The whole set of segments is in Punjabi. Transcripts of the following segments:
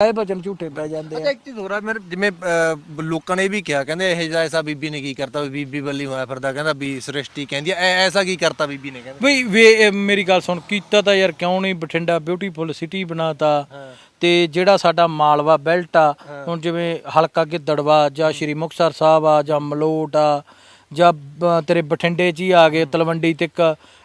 ਇਹ ਬਚਨ ਝੂਠੇ ਪੈ ਜਾਂਦੇ ਅੱਛਾ ਆ ਇੱਕ ਚੀਜ਼ ਹੋਰ ਆ ਮੇਰੇ ਜਿਵੇਂ ਅਹ, ਲੋਕਾਂ ਨੇ ਇਹ ਵੀ ਕਿਹਾ ਕਹਿੰਦੇ ਇਹ ਜਿਹਾ ਐਸਾ ਬੀਬੀ ਨੇ ਕੀ ਕਰਤਾ ਵੀ ਬੀਬੀ ਬੱਲੀ ਹੋਇਆ ਫਿਰਦਾ ਕਹਿੰਦਾ ਵੀ ਸ੍ਰਿਸ਼ਟੀ ਕਹਿੰਦੀ ਐ ਐ- ਐਸਾ ਕੀ ਕਰਤਾ ਬੀਬੀ ਨੇ ਕਹਿੰਦੇ। ਬਈ ਵੇ ਇਹ ਮੇਰੀ ਗੱਲ ਸੁਣ ਕੀਤਾ ਤਾਂ ਯਾਰ ਕਿਉਂ ਨਹੀਂ ਬਠਿੰਡਾ ਬਿਊਟੀਫੁਲ ਸਿਟੀ ਬਣਾਤਾ ਤੇ ਜਿਹੜਾ ਸਾਡਾ ਮਾਲਵਾ ਬੈਲਟ ਆ ਹੁਣ ਜਿਵੇਂ ਹਲਕਾ ਗਿੱਦੜਵਾ ਜਾਂ ਸ਼੍ਰੀ ਮੁਕਤਸਰ ਸਾਹਿਬ ਆ ਜਾਂ ਮਲੋਟ ਆ ਜਾਂ ਬ- ਤੇਰੇ ਬਠਿੰਡੇ 'ਚ ਹੀ ਆ ਗਏ ਤਲਵੰਡੀ ਤੱਕ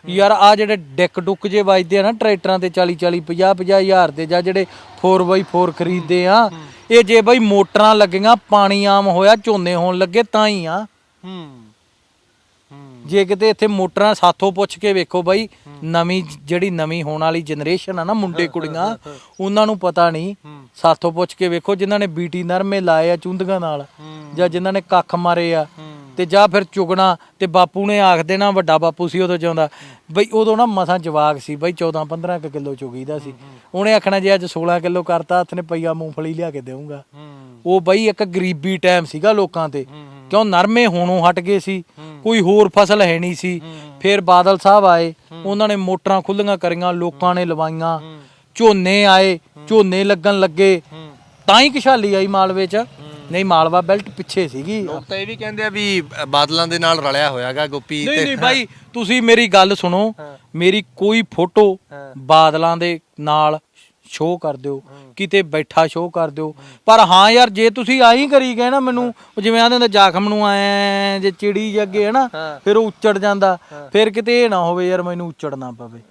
ਯਾਰ ਆ ਜਿਹੜੇ ਡਿੱਕ ਡੁੱਕ ਜੇ ਵੱਜਦੇ ਆ ਨਾ ਟਰੈਕਟਰਾਂ ਤੇ 40 40 50 50 ਹਜ਼ਾਰ ਦੇ ਜਾਂ ਜਿਹੜੇ 4x4 ਖਰੀਦਦੇ ਆ ਇਹ ਜੇ ਬਈ ਮੋਟਰਾਂ ਲੱਗੀਆਂ ਪਾਣੀ ਆਮ ਹੋਇਆ ਝੋਨੇ ਹੋਣ ਲੱਗੇ ਤਾਂ ਹੀ ਆ। ਹੂੰ ਜੇ ਕਿਤੇ ਇੱਥੇ ਮੋਟਰਾਂ ਸਾਥੋਂ ਪੁੱਛ ਕੇ ਵੇਖੋ ਬਾਈ ਨਵੀਂ ਜਿਹੜੀ ਨਵੀਂ ਹੋਣ ਵਾਲੀ ਜਨਰੇਸ਼ਨ ਆ ਨਾ ਮੁੰਡੇ ਕੁੜੀਆਂ ਉਹਨਾਂ ਨੂੰ ਪਤਾ ਨਹੀਂ ਸਾਥੋਂ ਪੁੱਛ ਕੇ ਵੇਖੋ ਜਿਨ੍ਹਾਂ ਨੇ ਬੀਟੀ ਨਰਮੇ ਲਾਏ ਆ ਚੁੰਦਗਾ ਨਾਲ ਜਾਂ ਜਿਨ੍ਹਾਂ ਨੇ ਕੱਖ ਮਾਰੇ ਆ ਤੇ ਜਾਂ ਫਿਰ ਚੁਗਣਾ ਤੇ ਬਾਪੂ ਨੇ ਆਖ ਦੇਣਾ ਵੱਡਾ ਬਾਪੂ ਸੀ ਉਦੋਂ ਚਾਹੁੰਦਾ ਬਈ ਉਦੋਂ ਨਾ ਮਸਾਂ ਜਵਾਕ ਸੀ ਬਈ 14 15 ਕੁ ਕਿਲੋ ਚੁਗੀਦਾ ਸੀ। ਉਹਨੇ ਆਖਣਾ ਜੇ ਅੱਜ 16 ਕਿਲੋ ਕਰਤਾ ਹੱਥ ਨੇ ਪਈਆ ਮੂੰਗਫਲੀ ਲਿਆ ਕੇ ਦੇਊਂਗਾ। ਉਹ ਬਈ ਇੱਕ ਗਰੀਬੀ ਟਾਈਮ ਸੀਗਾ ਲੋਕਾਂ ਤੇ। ਕਿਉਂ ਨਰਮੇ ਹੋਣੋਂ ਹਟ ਗਏ ਸੀ। ਕੋਈ ਹੋਰ ਫਸਲ ਹੈ ਨਹੀਂ ਸੀ। ਫਿਰ ਬਾਦਲ ਸਾਹਿਬ ਆਏ। ਉਹਨਾਂ ਨੇ ਮੋਟਰਾਂ ਖੁੱਲੀਆਂ ਕਰੀਆਂ ਲੋਕਾਂ ਨੇ ਲਵਾਈਆਂ। ਝੋਨੇ ਆਏ ਝੋਨੇ ਲੱਗਣ ਲੱਗੇ। ਤਾਂ ਹੀ ਖੁਸ਼ਹਾਲੀ ਆਈ ਮਾਲਵੇ ਚ। ਨਹੀਂ ਮਾਲਵਾ ਬੈਲਟ ਪਿੱਛੇ ਸੀਗੀ। ਲੋਕ ਤਾਂ ਇਹ ਵੀ ਕਹਿੰਦੇ ਆ ਵੀ ਬਾਦਲਾਂ ਦੇ ਨਾਲ ਰਲਿਆ ਹੋਇਆਗਾ ਗੋਪੀ ਨਹੀਂ ਨਹੀਂ ਭਾਈ ਤੁਸੀਂ ਮੇਰੀ ਗੱਲ ਸੁਣੋ ਮੇਰੀ ਕੋਈ ਫੋਟੋ ਬਾਦਲਾਂ ਦੇ ਨਾਲ ਸ਼ੋਅ ਕਰ ਦਿਓ ਕਿਤੇ ਬੈਠਾ ਸ਼ੋਅ ਕਰ ਦਿਓ। ਪਰ ਹਾਂ ਯਾਰ ਜੇ ਤੁਸੀਂ ਆਈ ਕਰੀ ਗਏ ਨਾ ਮੈਨੂੰ ਜਿਵੇਂ ਆਂਦੇ ਹੁੰਦੇ ਜ਼ਖਮ ਨੂੰ ਐ ਜੇ ਚਿੜੀ ਜੱਗੇ ਹੈ ਨਾ ਫਿਰ ਉਹ ਉੱਚੜ ਜਾਂਦਾ। ਫਿਰ ਕਿਤੇ ਇਹ ਨਾ ਹੋਵੇ ਯਾਰ ਮੈਨੂੰ ਉੱਚੜ ਨਾ ਪਵੇ।